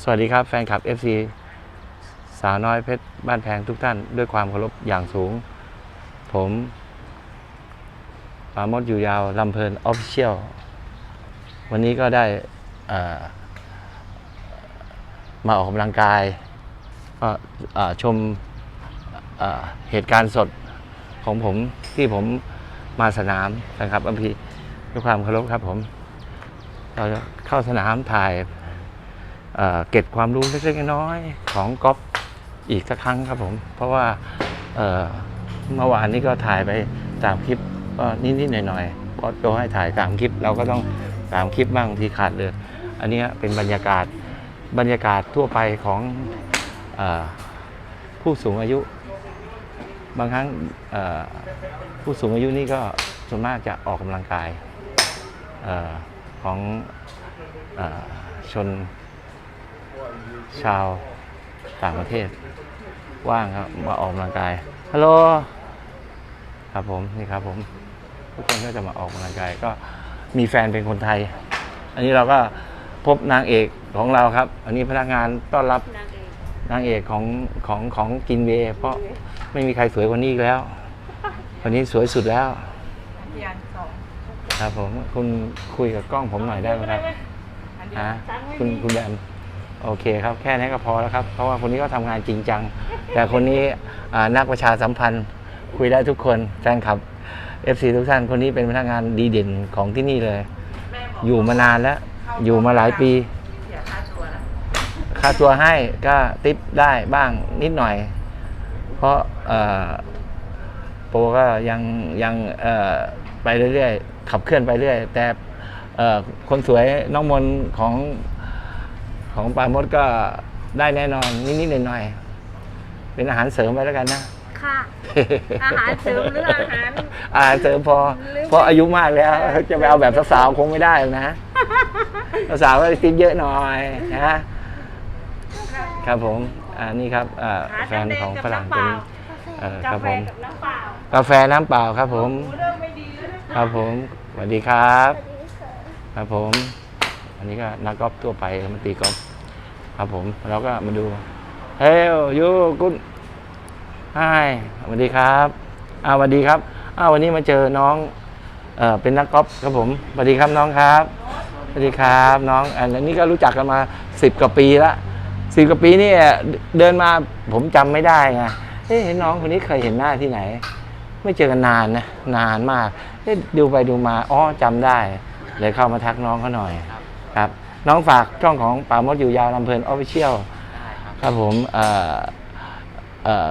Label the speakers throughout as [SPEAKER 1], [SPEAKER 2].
[SPEAKER 1] สวัสดีครับแฟนคลับ FC สาวน้อยเพชรบ้านแพงทุกท่านด้วยความเคารพอย่างสูง ผมปาโมดอยู่ยาวลำเพลินออฟฟิเชียลวันนี้ก็ได้มาออกกำลังกายก็ชมเหตุการณ์สดของผมที่ผมมาสนามนะครับอัมพีด้วยความเคารพครับผม เราจะเข้าสนามถ่ายเเก็บความรู้เล็กๆน้อยๆของก๊อฟอีกสักครั้งครับผม เพราะว่าเมื่อวานนี้ก็ถ่ายไปตามคลิปก็นิดๆหน่อยๆพอโจให้ถ่ายตามคลิป เราก็ต้องตามคลิปบ้างทีขาดเลยอันนี้เป็นบรรยากาศบรรยากาศทั่วไปของอผู้สูงอายุ บางครั้งผู้สูงอายุนี่ก็ส่วนมากจะออกกำลังกายอ ของเออชนชาวต่างประเทศ ว่างครับ มาออกกำลังกาย ฮัลโหล ครับผมนี่ครับผม ทุกคนก็จะมาออกกำลังกายก็มีแฟนเป็นคนไทย อันนี้เราก็พบนางเอกของเราครับ อันนี้พนักงานต้อนรับ
[SPEAKER 2] นางเอก
[SPEAKER 1] นางเอกของของของกินเวย์เพราะไม่มีใครสวยกว่านี้อีกแล้ว วันนี้สวยสุดแล้ว
[SPEAKER 2] พยานสอง
[SPEAKER 1] ครับผมคุณคุยกับกล้องผมหน่อยได้ไหมครับ
[SPEAKER 2] อันเดียว
[SPEAKER 1] ฮะ
[SPEAKER 2] ตังค์ไม่
[SPEAKER 1] คุณ
[SPEAKER 2] มี
[SPEAKER 1] คุณแบมโอเคครับแค่นี้ก็พอแล้วครับ เพราะว่าคนนี้ก็ทำงานจริงจัง แต่คนนี้อ่านักประชาสัมพันธ์ คุยได้ทุกคนแฟนคลับ FC ทุกท่านคนนี้เป็นพนักงานดีเด่นของที่นี่เลย
[SPEAKER 2] แม่บอก
[SPEAKER 1] อยู่มานานแล้ว อยู่มาหลายปี
[SPEAKER 2] เสียค่าตัวแล้ว
[SPEAKER 1] ค่าตัวให้ก็ติปได้บ้างนิดหน่อย เพราะเอ่อโปรก็ยังยังเอ่อ ไปเรื่อยๆ ขับเคลื่อนไปเรื่อย แต่เอ่อคนสวยน้องมนของของปราโมดก็ได้แน่นอนนิดๆหน่อยๆเป็นอาหารเสริมไปแล้วกันนะ
[SPEAKER 2] ค่ะอาหารเสริมหรืออาหาร
[SPEAKER 1] อาหารเสริมพอ
[SPEAKER 2] หรือ
[SPEAKER 1] เพราะอายุมากแล้ว จะไปเอาแบบสาวๆคงไม่ได้หรอกนะสาวๆก็ติดเยอะหน่อยนะครับผมอ่านี่ครับอ่า
[SPEAKER 2] หา
[SPEAKER 1] แฟน
[SPEAKER 2] น้ำแด
[SPEAKER 1] ของ
[SPEAKER 2] กับ
[SPEAKER 1] ฝรั่ง
[SPEAKER 2] น้ำเป
[SPEAKER 1] เป็น
[SPEAKER 2] ล่า
[SPEAKER 1] เอ่อกาครับ
[SPEAKER 2] แฟ
[SPEAKER 1] ผม
[SPEAKER 2] กับน้ำเปล่ากา
[SPEAKER 1] แฟน้ำเปล่าครับผม
[SPEAKER 2] หูเริ่มไม่ดีแล้วนะ
[SPEAKER 1] ครับผมสวัสดีครับ ครับผม อันนี้ก็นักกอล์ฟทั่วไปมันตีกอล์ฟครับผมเราก็มาดูเฮ้ยยูกุณไฮสวัสดีครับอ้าวสวัสดีครับอ้าววันนี้มาเจอน้องเอ่อเป็นนักกอล์ฟครับผมสวัสดีครับน้องครับสวัสดีครับน้องอันนี้ก็รู้จักกันมาสิบกว่าปีละสิบกว่าปีนี่เดินมาผมจำไม่ได้ไงเอ๊ะน้องคนนี้เคยเห็นหน้าที่ไหน ไม่เจอกันนานนะนานมาก เอ๊ะดูไปดูมาอ๋อจำได้เลยเข้ามาทักน้องเขาหน่อยครับน้องฝากช่องของป่ามดอยู่ยาวลำเพลินออฟฟิเชียลครับผมเอ่อเอ่อ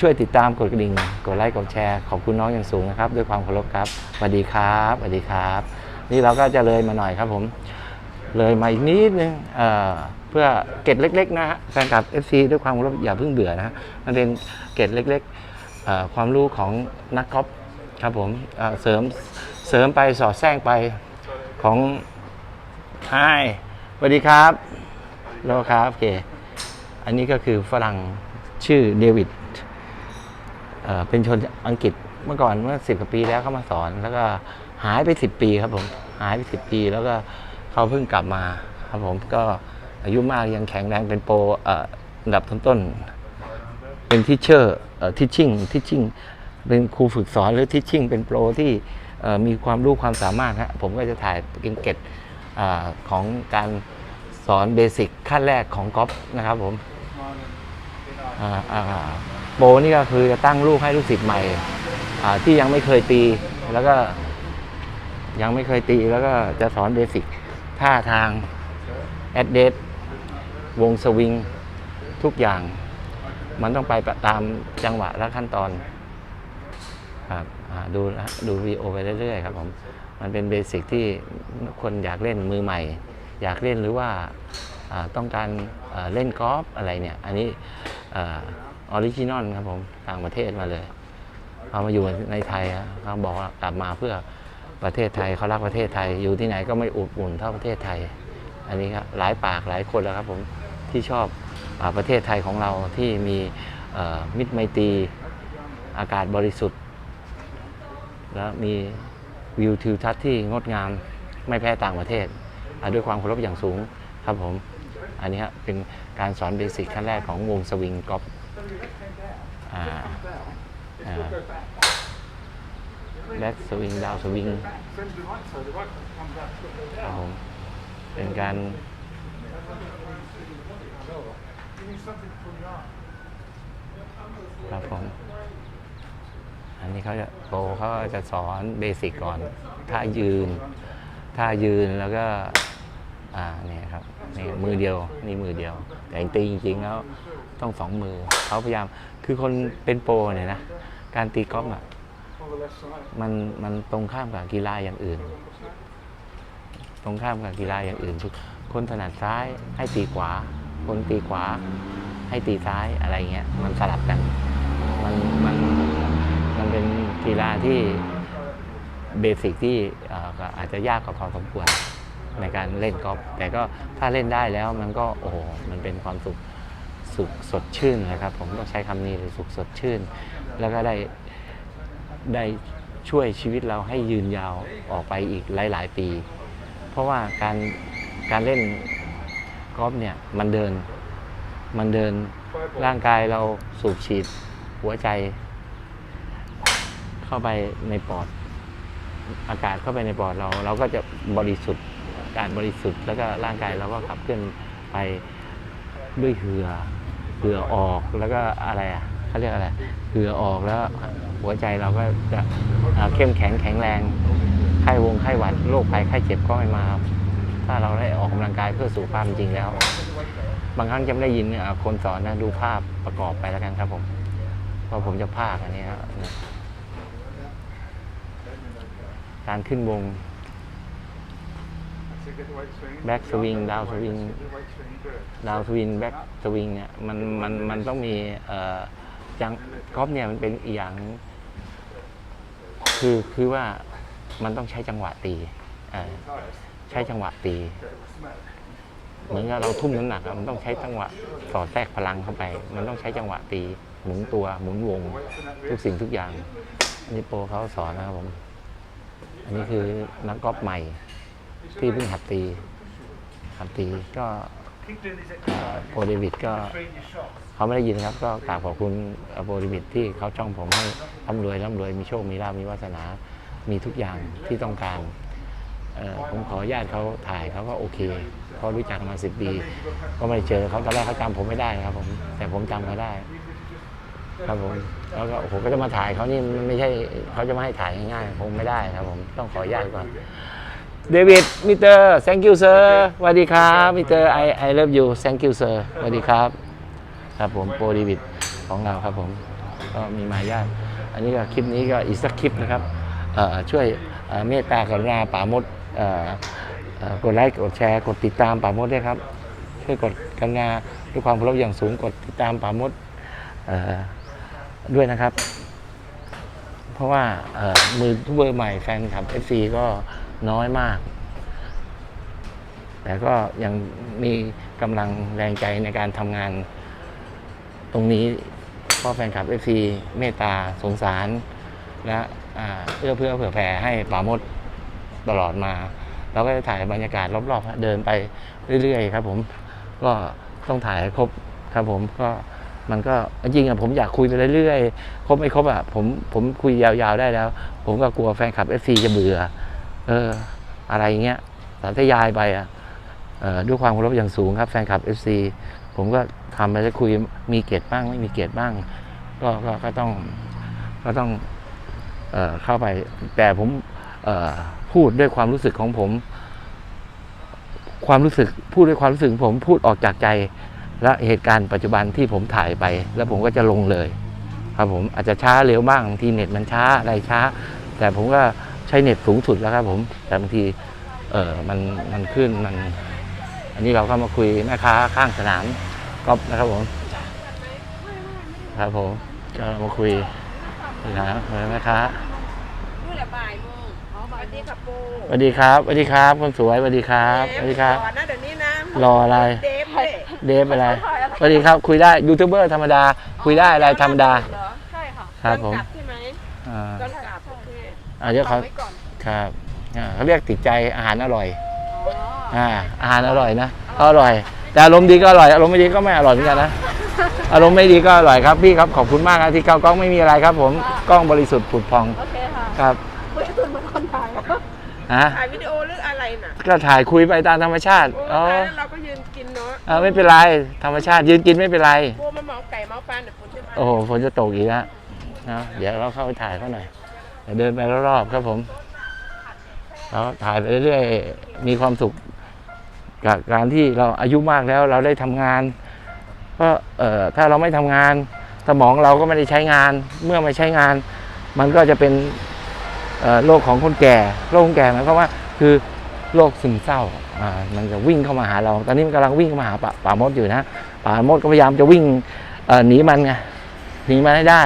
[SPEAKER 1] ช่วยติดตามกดกระดิ่งกดไลค์กดแชร์ขอบคุณน้องอย่างสูงนะครับ ด้วยความเคารพครับสวัสดีครับสวัสดีครับ นี่เราก็จะเลยมาหน่อยครับผม เลยมาอีกนิดนึงเอ่อเพื่อเกร็ดเล็ก ๆ นะฮะแฟนคลับ FC ด้วยความเคารพอย่าเพิ่งเบื่อนะฮะมันเป็นเกร็ดเล็กๆเอ่อความรู้ของนักกอล์ฟ ครับผมเสริมเสริมไปสอดแทรกไปของไฮสวัสดีครับโลครับโอเค อันนี้ก็คือฝรั่งชื่อเดวิดเป็นชนอังกฤษเมื่อก่อนเมื่อสิบกว่าปีแล้วเขามาสอน แล้วก็หายไปสิบปีครับผม หายไปสิบปี แล้วก็เขาเพิ่งกลับมาครับผมก็อายุมากยังแข็งแรงเป็นโปรอันดับต้นๆเป็นทิชเชอร์ทิชชิ่งทิชชิ่ง เป็นครูฝึกสอนหรือทิชชิ่งเป็นโปรที่มีความรู้ความสามารถฮะผมก็จะถ่ายเป็นเกร็ดอ่าของการสอนเบสิกขั้นแรกของกอล์ฟนะครับผมโปรนี่ก็คือจะตั้งลูกให้ลูกศิษย์ใหม่ที่ยังไม่เคยตีแล้วก็ยังไม่เคยตีแล้วก็จะสอนเบสิกท่าทางแอดเดตวงสวิง ทุกอย่าง มันต้องไปตามจังหวะและขั้นตอน ครับดูดูวีโอไปเรื่อยๆครับผมมันเป็นเบสิกที่คนอยากเล่นมือใหม่ อยากเล่นหรือว่าต้องการเล่นกอล์ฟอะไรเนี่ย อันนี้ออริจินอลครับผมต่างประเทศมาเลยเขามาอยู่ในไทยเขาบอกกลับมาเพื่อประเทศไทยเขารักประเทศไทย อยู่ที่ไหนก็ไม่อุดอุ่นเท่าประเทศไทย อันนี้ครับหลายปากหลายคนแล้วครับผมที่ชอบอประเทศไทยของเราที่มีมิตรไมตรีอากาศบริสุทธิ์ แล้วมีวิวทิวทัศน์ที่งดงามไม่แพ้ต่างประเทศ ด้วยความเคารพอย่างสูงครับผม อันนี้ฮะเป็นการสอนเบสิกขั้นแรกของวงสวิงกอล์ฟแบ็กสวิงดาวสวิงครับผมเป็นการครับผม อันนี้เขาจะโปรเขาจะสอนเบสิกก่อนท่ายืนท่ายืนแล้วก็อ่าเนี่ยครับนี่มือเดียวนี่มือเดียว แต่จริงจริงๆแล้วต้องสองมือเขาพยายามคือคนเป็นโปรเนี่ยนะการตีกอล์ฟอะมันมันตรงข้ามกับกีฬาอย่างอื่น ตรงข้ามกับกีฬาอย่างอื่นทุกคนถนัดซ้ายให้ตีขวา คนตีขวาให้ตีซ้ายอะไรเงี้ยมันสลับกัน มันมัน มันเป็นกีฬาที่เบสิกที่เอ่อก็อาจจะยากกว่าพอสมควรในการเล่นกอล์ฟแต่ก็ถ้าเล่นได้แล้วมันก็โอ้โหมันเป็นความสุขสุขสดชื่นนะครับ ผมต้องใช้คำนี้เลยสุขสดชื่น แล้วก็ได้ได้ช่วยชีวิตเราให้ยืนยาวออกไปอีกหลาย ๆ ปี เพราะว่าการการเล่นกอล์ฟเนี่ยมันเดินมันเดินร่างกายเราสูบฉีดหัวใจ เข้าไปในปอด อากาศเข้าไปในปอดเรา เราก็จะบริสุทธิ์อากาศบริสุทธิ์แล้วก็ร่างกายเราก็ขับเคลื่อนไปด้วยเหือเหือออกแล้วก็อะไรอะเขาเรียกอะไรเหือออกแล้วหัวใจเราก็จะเข้มแข็งแข็งแรงไข้วงไข้หวัดโรคภัยไข้เจ็บก็ไม่มาครับถ้าเราได้ออกกำลังกายเพื่อสุขภาพจริงแล้ว บางครั้งจะไม่ได้ยินคนสอนนะดูภาพประกอบไปแล้วกันครับผมเพราะผมจะภาคอันนี้ครับ การขึ้นวงแบ็กสวิงดาวสวิงดาวสวิงแบ็กสวิงเนี่ยมันมันมันต้องมีเอ่อจังกอล์ฟเนี่ยมันเป็นอย่าง คือคือว่ามันต้องใช้จังหวะตีใช้จังหวะตี เหมือนกับเราทุ่มน้ำหนักมันต้องใช้จังหวะสอดแทรกพลังเข้าไป มันต้องใช้จังหวะตี หมุนตัวหมุนวง ทุกสิ่งทุกอย่างนนี้โปรเขาสอนนะครับผม อันนี้คือนักกอล์ฟใหม่ที่เพิ่งหัดตีหัดตีก็โปรเดวิดก็เขาไม่ได้ยินครับก็กราบขอบคุณโปรเดวิดที่เขาจ้องผมให้ร่ำรวยร่ำรวยมีโชคมีลาภมีวาสนา มีทุกอย่างที่ต้องการผมขอญาตเขาถ่ายเขาก็โอเคเขารู้จักมาสิบปี ก็ไม่ได้เจอเขาตอนแรกเขาจำผมไม่ได้ครับผมแต่ผมจำเขาได้ ครับผมแล้วก็โอ้โหก็จะมาถ่ายเขานี่มันไม่ใช่เขาจะมาให้ถ่ายง่ายๆผมไม่ได้ครับผมต้องขออนุญาตก่อนเดวิดมิสเตอร์ thank you sir สวัสดีครับมิสเตอร์ I I love you thank you sir สวัสดีครับ ครับผมโปรเดวิดของเราครับผมก็มีมารยาทอันนี้ก็คลิปนี้ก็อีกสักคลิปนะครับเอ่อช่วยเอ่อเมตตากรุณาป่ามดเอ่อเอ่อกดไลค์กดแชร์กดติดตามป่ามดด้วยครับช่วยกดกรุณาด้วยความเคารพอย่างสูงกดติดตามป่ามดเอ่อ ด้วยนะครับ เพราะว่ามือทุกเบอร์ใหม่แฟนคลับ FC ก็น้อยมาก แต่ก็ยังมีกำลังแรงใจในการทำงาน ตรงนี้เพราะแฟนคลับ FC เมตตาสงสาร และอ่าเอื้อเพื่อเผื่อแผ่ให้ป่ามดตลอดมาเราก็จะถ่ายบรรยากาศรอบๆเดินไปเรื่อยๆ ครับผมก็ต้องถ่ายครบครับผมก็ มันก็จริงๆอะผมอยากคุยไปเรื่อยๆครบไม่ครบอะผมผมคุยยาวๆได้แล้ว ผมก็กลัวแฟนคลับ FC จะเบื่อ เออ อะไรเงี้ยสาธยายไปอะเอ่อด้วยความเคารพอย่างสูงครับแฟนคลับ FC ผมก็ทำไปแล้วคุยมีเกียรติบ้าง ไม่มีเกียรติบ้าง ก็ก็ก็ต้องก็ต้องเอ่อเข้าไป แต่ผมเอ่อพูดด้วยความรู้สึกของผม ความรู้สึกพูดด้วยความรู้สึกผมพูดออกจากใจ และเหตุการณ์ปัจจุบันที่ผมถ่ายไป แล้วผมก็จะลงเลย ครับผมอาจจะช้าเร็วบ้างบางทีเน็ตมันช้าอะไรช้า แต่ผมก็ใช้เน็ตสูงสุดแล้วครับผมแต่บางทีเออมันมันขึ้นมัน อันนี้เราก็มาคุยแม่ค้าข้างสนามก๊อฟนะครับผมครับผมก็มาคุยนะแม่ค้า
[SPEAKER 2] นู่นแหละบ่ายโมงสวัสดีค่ะปู
[SPEAKER 1] สวัสดีครับสวัสดีครับคนสวยสวัสดีครับสวัสดีครับ
[SPEAKER 2] รอนะเดี๋ยวนี้นะ
[SPEAKER 1] รออะไร
[SPEAKER 2] เดฟ เลย
[SPEAKER 1] เดฟอะไรสวัสดีครับคุยได้ยูทูบเบอร์ธรรมดา คุยได้อะไรธรรมดา
[SPEAKER 2] เหรอใช่ค่ะ
[SPEAKER 1] ครับผม
[SPEAKER 2] กลับใช่ไหม
[SPEAKER 1] อ่า
[SPEAKER 2] ตอนกลับโอเค
[SPEAKER 1] อ่าเดี๋ยวเขา
[SPEAKER 2] ฟังไว้ก่อน
[SPEAKER 1] ครับอ่าเขาเรียกติดใจอาหารอร่อย
[SPEAKER 2] อ๋อ
[SPEAKER 1] อ่าอาหารอร่อยนะก็อร่อย แต่อารมณ์ดีก็อร่อย อารมณ์ไม่ดีก็ไม่อร่อยเหมือนกันนะอารมณ์ไม่ดีก็อร่อยครับพี่ครับขอบคุณมากครับที่เก้ากล้องไม่มีอะไรครับ ผมกล้องบริสุทธิ์ผุดพอง
[SPEAKER 2] โอเคค่ะ
[SPEAKER 1] ครับ
[SPEAKER 2] คุยตุนเหมือนคนถ่าย
[SPEAKER 1] ฮะ
[SPEAKER 2] ถ่ายวิดีโอหรืออะไรน่ะ
[SPEAKER 1] ก็ถ่ายคุยไปตามธรรมชาติ
[SPEAKER 2] โอ้
[SPEAKER 1] อ๋อ
[SPEAKER 2] ตายแล้วเราก็ยืนกินเนาะ
[SPEAKER 1] เออไม่เป็นไรธรรมชาติยืนกินไม่เป็นไร
[SPEAKER 2] กลัวมันเมาไก่เมาปลาเดี๋ยวฝนจะมา
[SPEAKER 1] โอ้โหฝนจะตกอีกแล้วนะเดี๋ยวเราเข้าไปถ่ายเขาหน่อยเดี๋ยวเดินไปรอบๆครับผมเราถ่ายไปเรื่อยๆมีความสุข กับการที่เราอายุมากแล้วเราได้ทำงานเพราะเอ่อถ้าเราไม่ทำงาน สมองเราก็ไม่ได้ใช้งาน เมื่อไม่ใช้งาน มันก็จะเป็นเอ่อ โรคของคนแก่โรคคนแก่หมายความว่าคือโรคซึมเศร้ามันจะวิ่งเข้ามาหาเรา ตอนนี้มันกำลังวิ่งเข้ามาหาป่ามดอยู่นะป่ามดก็พยายามจะวิ่งหนีมันไงหนีมาให้ได้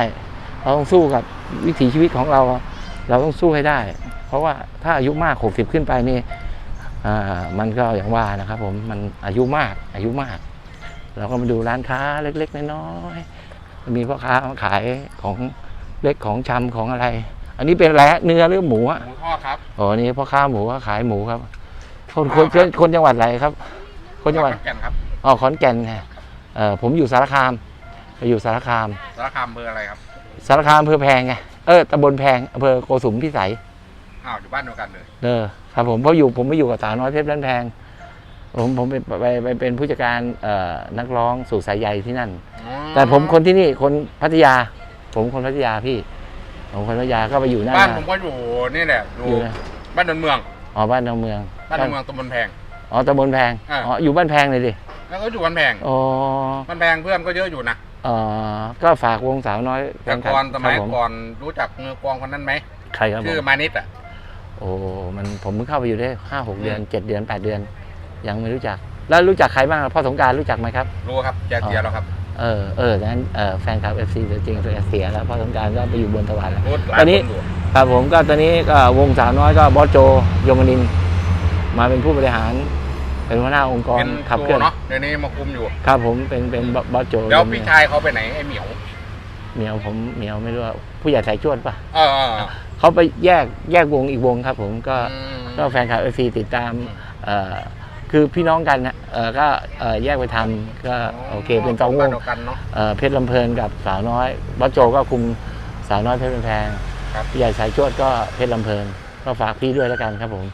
[SPEAKER 1] เราต้องสู้กับวิถีชีวิตของเรา เราต้องสู้ให้ได้ เพราะว่าถ้าอายุมาก60ขึ้นไปนี่มันก็อย่างว่านะครับผมมันอายุมากอายุมาก เราก็มาดูร้านค้าเล็ก ๆ น้อยๆมีพ่อค้ามาขายของเล็กของชำของอะไร อันนี้เป็นอะไรฮะเนื้อหรือหมูอะ
[SPEAKER 3] หมูทอดครับ
[SPEAKER 1] อ๋อนี่พ่อค้าหมูก็ขายหมูครับ คนคนคนคนจังหวัดอะไรครับ คนจังหวัด
[SPEAKER 3] ขอนแก่นครับ
[SPEAKER 1] อ๋อขอนแก่นไงเออผมอยู่สารคามไปอยู่สารคาม
[SPEAKER 3] สารคามเบอร์อะไรครับ
[SPEAKER 1] สารคามอำเภอแพงไงเออตำบลแพงอำเภอโกสุมพิสัย
[SPEAKER 3] อ้าวอยู่บ้านเดียวกันเลย
[SPEAKER 1] เออครับผมเพราะอยู่ผมไม่อยู่กับสาวน้อยเพชรบ้านแพงผมผมไปไปไปเป็นผู้จัดการเอ่อนักร้องสู่สายใยที่นั่น
[SPEAKER 3] อ๋อ
[SPEAKER 1] แต่ผมคนที่นี่คนพัทยา ผมคนพัทยาพี่ ผมคนพัทยาก็ไปอยู่นั่น
[SPEAKER 3] บ้าน
[SPEAKER 1] นะ
[SPEAKER 3] ผมก็อยู่นี่แหละอยู่
[SPEAKER 1] อยู่นะ
[SPEAKER 3] บ้านดอนเมือง
[SPEAKER 1] อ๋อบ้านดอนเมือง
[SPEAKER 3] บ้านดอนเมืองตำบลแพง
[SPEAKER 1] อ๋อตำบลแพง
[SPEAKER 3] อ่า
[SPEAKER 1] อ๋ออยู่บ้านแพงเลยดิ
[SPEAKER 3] แล้วก็อยู่บ้านแพง
[SPEAKER 1] อ๋อ
[SPEAKER 3] บ้านแพงเพื่อนก็เยอะอยู่นะ
[SPEAKER 1] เอ่อก็ฝากวงสาวน้อยแฟ
[SPEAKER 3] แต่
[SPEAKER 1] นคลับ
[SPEAKER 3] ก่อนสมัย
[SPEAKER 1] ครับผ
[SPEAKER 3] ก่อนรู้จักมือกลองคนนั้นไหม
[SPEAKER 1] ใครครับผ
[SPEAKER 3] ชื่อ
[SPEAKER 1] ม
[SPEAKER 3] มานิดอะ
[SPEAKER 1] โอ้มันผมเพิ่งเข้าไปอยู่ได้ห้าหกเดือนเจ็ดเดือนแปดเดือน ยังไม่รู้จัก แล้วรู้จักใครบ้างพ่อสงกรารรู้จักไหมครับ
[SPEAKER 3] รู้ครับแกเสียแล้วครับ
[SPEAKER 1] เออเออนั้นเออแฟนคลับเอฟซีตัวจริงตัวเสียแล้วพ่อสงกรารก็ไปอยู่บนสวรรค์แล้ว
[SPEAKER 3] รู้หลาย
[SPEAKER 1] ตอนนี้
[SPEAKER 3] คอยู่
[SPEAKER 1] ครับผมก็ตอนนี้ก็วงสาวน้อยก็บอสโจยมนินทร์มาเป็นผู้บริหารเป็นหัวหน้าองค์กร
[SPEAKER 3] เป็น
[SPEAKER 1] ขับ
[SPEAKER 3] ค
[SPEAKER 1] เค
[SPEAKER 3] รู
[SPEAKER 1] ลื่อน
[SPEAKER 3] เนาะเดี๋ยวนี้มาคุมอยู่
[SPEAKER 1] ครับผมเป็นเป็นบอสโจ
[SPEAKER 3] แล้ว
[SPEAKER 1] ยมนิ
[SPEAKER 3] พี่
[SPEAKER 1] นทร์
[SPEAKER 3] ชายเขาไปไหนไอ้เหมียว
[SPEAKER 1] เหมียวผมเหมียวไม่รู้ว่าผู้ใหญ่สายจวดปะ
[SPEAKER 3] เออเออเออ
[SPEAKER 1] เขาไปแยกแยกวงอีกวงครับ ผมก็
[SPEAKER 3] อืม
[SPEAKER 1] ก็แฟนคลับเอฟซีติดตามเอ่อ คือพี่น้องกันนะเออก็เอ่อแยกไปทำก็โอเคเป็นสองว
[SPEAKER 3] บ้าน
[SPEAKER 1] ง
[SPEAKER 3] เดียวกันเนาะ
[SPEAKER 1] เอ่อเพชรลำเพลินกับสาวน้อยบอสโจก็คุมสาวน้อยเพชรลำแพง
[SPEAKER 3] ครับ
[SPEAKER 1] พี่ใหญ่สายจวดก็เพชรลำเพลินก็ฝากพี่ด้วยแล้วกันครับผม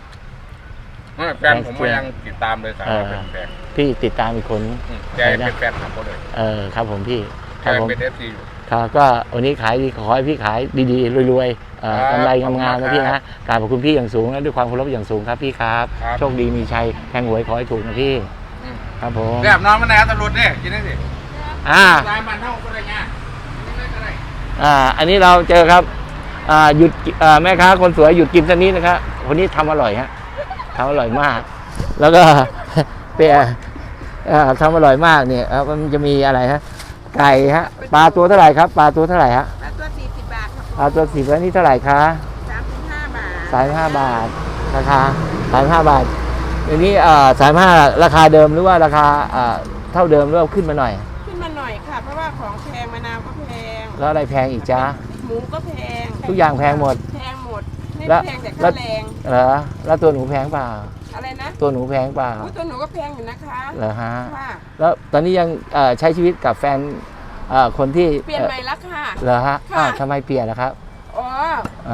[SPEAKER 3] ไม่แฟนผมก็ยังติดตามเลยสาวน้อย
[SPEAKER 1] เออ
[SPEAKER 3] เป็นแฟน
[SPEAKER 1] พี่ติดตามอีกคน
[SPEAKER 3] อืมแกเป็นแฟนคลับเขาเลย
[SPEAKER 1] เออครับผมพี่ค
[SPEAKER 3] แก
[SPEAKER 1] รับผม
[SPEAKER 3] เป็นเอฟซีอยู่
[SPEAKER 1] ครับ ก็วันนี้ขายดีขอให้พี่ขายดีๆรวยๆเอ่อ
[SPEAKER 3] ครับ
[SPEAKER 1] กำไรงามๆ
[SPEAKER 3] ขอบคุณ
[SPEAKER 1] นะพี่
[SPEAKER 3] ครั
[SPEAKER 1] นะ
[SPEAKER 3] บ
[SPEAKER 1] กราบขอบคุณพี่อย่างสูงและด้วยความเคารพอย่างสูงครับพี่ครับ
[SPEAKER 3] ครับ
[SPEAKER 1] โชคดีมีชัยแทงหวยขอให้ถูกนะพี่
[SPEAKER 3] อืม
[SPEAKER 1] ครับผม
[SPEAKER 3] เรียบน้องมันไหนตำรวจเนี่ยกินได้สิ
[SPEAKER 1] อ่า
[SPEAKER 3] ลายมันเท่าก็ได้ไงกินได้ก็ได้
[SPEAKER 1] อ่าอันนี้เราเจอครับอ่าหยุดกิอ่าแม่ค้าคนสวยหยุดกินสักนิดนะครับคนนี้ทำอร่อยฮะทำอร่อยมาก แล้วก็เปียอ่าทำอร่อยมากเนี่ยครับมันจะมีอะไรฮะ ไก่ฮะปลาตัวเท่าไหร่ครับปลาตัวเท่าไหร่ฮะ
[SPEAKER 2] แล้วตัวสี่สิบบาทครับ
[SPEAKER 1] ปลาตัวสิบแล้วนี่เท่าไหร่คะ
[SPEAKER 2] สามสิบห้าบาท
[SPEAKER 1] สามห้าบาทราคาสามห้าบาทเดี๋ยวนี้อ่าสามห้าราคาเดิมหรือว่าราคาอ่าเท่าเดิมหรือว่าขึ้นมาหน่อย
[SPEAKER 2] ขึ้นมาหน่อยค่ะ เพราะว่าของแพงมะนาวก็แพง
[SPEAKER 1] แล้วอะไรแพงอีกจ้า
[SPEAKER 2] หมูก็แพง
[SPEAKER 1] ทุกอย่างแพงหมด
[SPEAKER 2] แพงหมดไม่
[SPEAKER 1] แล้ว
[SPEAKER 2] แพงแต่
[SPEAKER 1] แล้
[SPEAKER 2] ค่าวแรง
[SPEAKER 1] เหรอแล้วตัวหนูแพงเปล่า
[SPEAKER 2] อะไรนะ
[SPEAKER 1] ตัวหนูแพงเปล่า
[SPEAKER 2] อุ๊ยตัวหนูก็แพงอยู่นะคะ
[SPEAKER 1] เหรอฮะ
[SPEAKER 2] ค่ะ
[SPEAKER 1] แล้วตอนนี้ยังเอ่อใช้ชีวิตกับแฟนเอ่อคนที่
[SPEAKER 2] เปลี่ยนใหม่แล้วค่ะ
[SPEAKER 1] เหรอฮะ
[SPEAKER 2] ค่ะ
[SPEAKER 1] อ้าวทำไมเปลี่ยนล่ะครับ
[SPEAKER 2] อ๋อ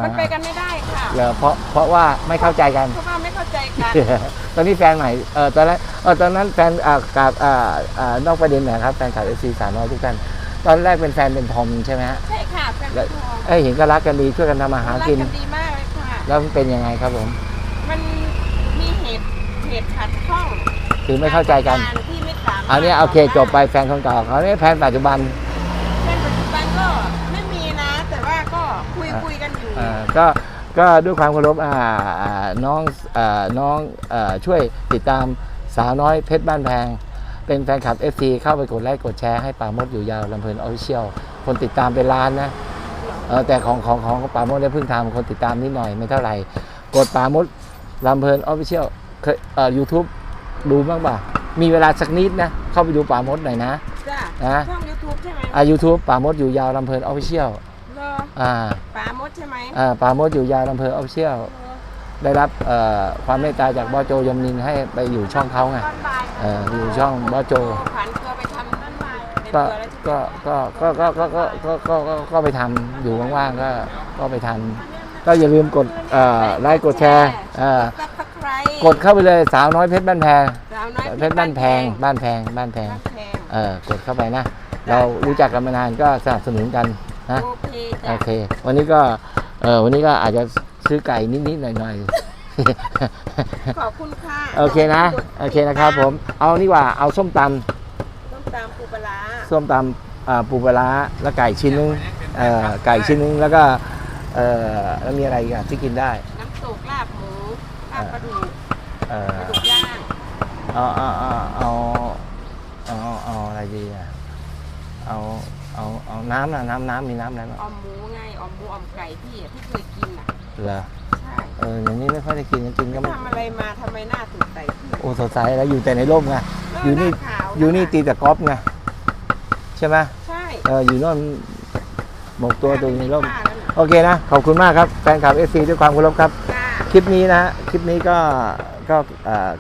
[SPEAKER 2] มัน
[SPEAKER 1] อ่า
[SPEAKER 2] ไปกันไม่ได้ค่ะ
[SPEAKER 1] เหรอเพราะเพราะว่าไม่เข้าใจกัน
[SPEAKER 2] เพราะว่าไม่เข้าใจกัน
[SPEAKER 1] ตอนนี้แฟนใหม่เออตอนนั้นเออตอนนั้นแฟนอ่ากับอ่าอ่านอกประเด็นหนะครับแฟนข่าวเอฟซีสามร้อยทุกท่านตอนแรกเป็นแฟนเป็นทอมใช่ไหมฮะ
[SPEAKER 2] ใช่ค่ะแฟน
[SPEAKER 1] แล้ว
[SPEAKER 2] ทอง
[SPEAKER 1] เอ้ยเห็นก็รักกันดีช่วยกันทำอาหาร
[SPEAKER 2] รัก
[SPEAKER 1] กิน
[SPEAKER 2] กันดีมากเลยค่ะ
[SPEAKER 1] แล้วมันเป็นยังไงครับผม
[SPEAKER 2] มันมีเหตุ เหตุขัดข้อง
[SPEAKER 1] คือไม่เข้าใจกันา
[SPEAKER 2] รที่ไม่สามารถ
[SPEAKER 1] อันนี้โอเคจบไปแฟนคนเก่าเขาเนี่ยแฟนปัจจุบัน
[SPEAKER 2] แฟนปัจจุบันก็ไม่มีนะ แต่ว่าก็คุย
[SPEAKER 1] อ่า
[SPEAKER 2] คุยกันอยู่
[SPEAKER 1] อ่าก็ก็ด้วยความเคารพอ่าอ่าน้องอ่าน้องอ่าช่วยติดตามสาวน้อยเพชรบ้านแพง เป็นแฟนคลับ FC เข้าไปกดไลค์กดแชร์ให้ป่ามดอยู่ยาวลำเพลินออฟฟิเชียลคนติดตามเป็นล้านนะเออแต่ของของของป่ามดได้เพิ่งทำคนติดตามนิดหน่อยไม่เท่าไหร่ กดป่ามดลำเพลินออฟฟิเชียล เคยเอ่อยูทูบดูบ้างป่ะมีเวลาสักนิดนะ เข้าไปดูป่ามดหน่อยนะ
[SPEAKER 2] จ้ะ
[SPEAKER 1] นะ
[SPEAKER 2] ช่องยูทูบใช่ไหม
[SPEAKER 1] อ่ายูทูบป่ามดอยู่ยาวลำเพลินออฟฟิเชียล
[SPEAKER 2] รอ
[SPEAKER 1] อ่า
[SPEAKER 2] ปลามดใช่ไหม
[SPEAKER 1] อ่าป่ามดอยู่ยาวลำเพลินออฟฟิเชียล
[SPEAKER 2] เออ
[SPEAKER 1] ได้รับเอ่อความเมตตาจากบอสโจยมนินให้ไปอยู่ช่องเขาไงเอออยู่ช่องบอสโจ
[SPEAKER 2] ผันตัวไปทำนั่นมาเป็น
[SPEAKER 1] ก็
[SPEAKER 2] ตัวแล้วที่
[SPEAKER 1] ก็ก็ก็ก็ก็ก็ก็ก็ก็ไปทำอยู่ว่างๆก็ก็ไปทำก็อย่าลืมกดเอ่อไลค์กดแชร์เอ่อ
[SPEAKER 2] ซับสไคร
[SPEAKER 1] กดเข้าไปเลยสาวน้อยเพชรบ้านแพง
[SPEAKER 2] สาวน้อย
[SPEAKER 1] เพชรบ้านแพงบ้านแพงบ้านแพง
[SPEAKER 2] บ้านแพง
[SPEAKER 1] เออกดเข้าไปนะ เรารู้จักกันมานานก็สนับสนุนกันนะ
[SPEAKER 2] โอเค
[SPEAKER 1] โอ
[SPEAKER 2] จ้ะ
[SPEAKER 1] เค วันนี้ก็เออวันนี้ก็อาจจะซื้อไก่นิดๆหน่อย
[SPEAKER 2] ขอบคุณค่ะ
[SPEAKER 1] ๆโอเคนะ โอเคนะครับผม เอานี่ว่าเอาส้มตำ
[SPEAKER 2] ต้มตามปูปลาร้า
[SPEAKER 1] ส้มตำอ่าปูปลาร้าแล้วไก่ชิ้นนึงเอ่อไก่ชิ้นนึงแล้วก็เอ่อแล้วมีอะไรอีกอะที่กินได้
[SPEAKER 2] น้ำตกลาบหมูลาบปลาดุก
[SPEAKER 1] เอ่
[SPEAKER 2] ป
[SPEAKER 1] อ
[SPEAKER 2] ลาดุกย่าง
[SPEAKER 1] เอาเอาเอาเอาเอาเอาอะไรดีอะเอาเอาเอาน้ำนะน้ำน้ำมีน้ำอะไรบ้าง
[SPEAKER 2] ออมหมูไงออมหมูออมไก่ที่ที่เคยกินอะ
[SPEAKER 1] เหรอ
[SPEAKER 2] ใช่
[SPEAKER 1] เอออย่างนี้ไม่ค่อยได้กินกินก็ไม่
[SPEAKER 2] ทำอะไรมาทำไมหน้าตื่นใจขึ้น
[SPEAKER 1] โอ้สดใสแล้วอยู่แต่ในร่มไง
[SPEAKER 2] เอ
[SPEAKER 1] ยู่นี่
[SPEAKER 2] หาขาว
[SPEAKER 1] อยู่นี่ตีแต่กอล์ฟไงใช่ไหม
[SPEAKER 2] ใช่
[SPEAKER 1] เอออยู่โน่นหมกตัวตัวอยู่ในร่ม
[SPEAKER 2] หาแล้ว
[SPEAKER 1] โอเคนะ ขอบคุณมากครับ แฟนคลับเอซีด้วยความเคารพครับ
[SPEAKER 2] จ้า
[SPEAKER 1] คลิปนี้นะฮะคลิปนี้ก็ก็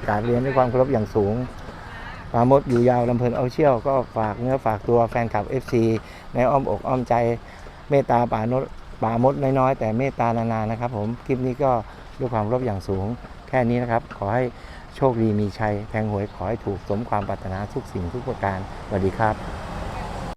[SPEAKER 1] กรารเรียนด้วยความเคารพอย่างสูงปามดอยู่ยาวลำเพลินเอาเชี่ยวก็ฝากเนื้อฝากตัวแฟนคลับ FC ในอ้อมอกอ้อมใจเมตตาป่านดป่ามดน้อยๆแต่เมตตานานๆนะครับผมคลิปนี้ก็ด้วยความเคารพอย่างสูงแค่นี้นะครับ ขอให้โชคดีมีชัย แทงหวยขอให้ถูกสมความปรารถนาทุกสิ่งทุกประการสวัสดีครับ